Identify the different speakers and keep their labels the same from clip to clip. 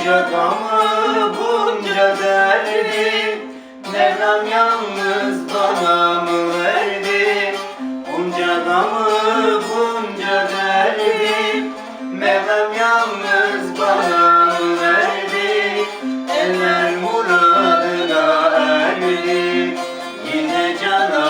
Speaker 1: Bunca gamı, bunca derdi Mevlam yalnız bana mı verdi? Bunca gamı, bunca derdi Mevlam yalnız bana mı verdi? Eller muradına erdi Yine cana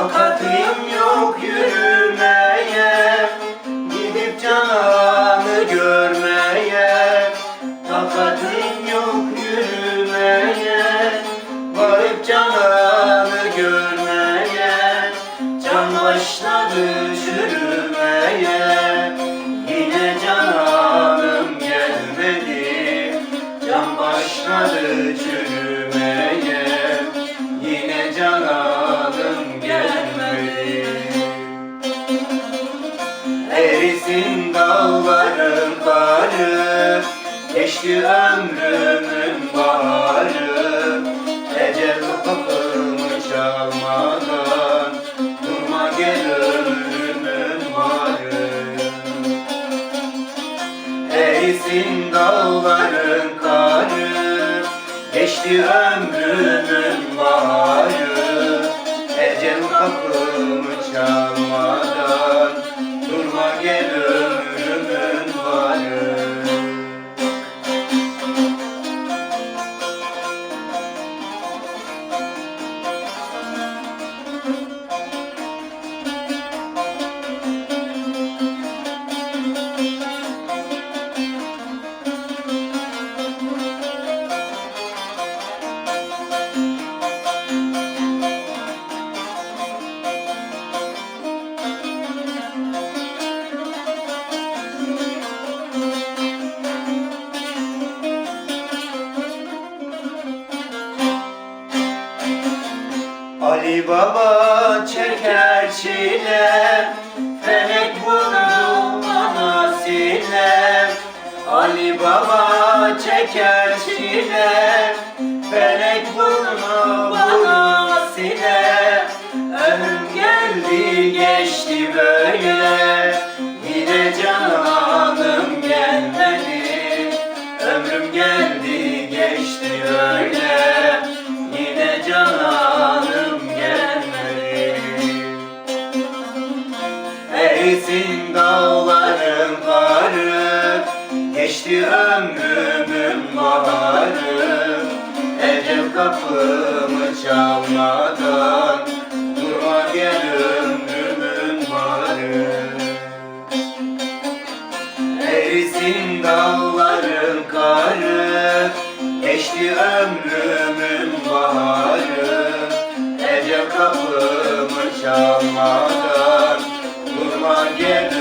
Speaker 1: Takatım yok yürümeye Gidip cananı görmeye. Takatım yok yürümeye Varıp cananı görmeye. Can başladı çürümeye Yine cananım gelmedi. Can başladı çürümeye Geçti ömrümün baharı Ecel kapımı çalmadan Durma gel ömrümün varı Erisin dağların karı Geçti ömrümün baharı Ecel kapımı çalmadan Ali Baba çeker çile Felek vurdu bana sile Ali Baba çeker çile Felek vurdu bana sile Ömrüm geldi geçti böyle Yine Erisin dağların karı Geçti ömrümün baharı. Ecel kapımı çalmadan Durma gel ömrümün varı Erisin dağların karı Geçti ömrümün baharı. Ecel kapımı çalmadan Durma gel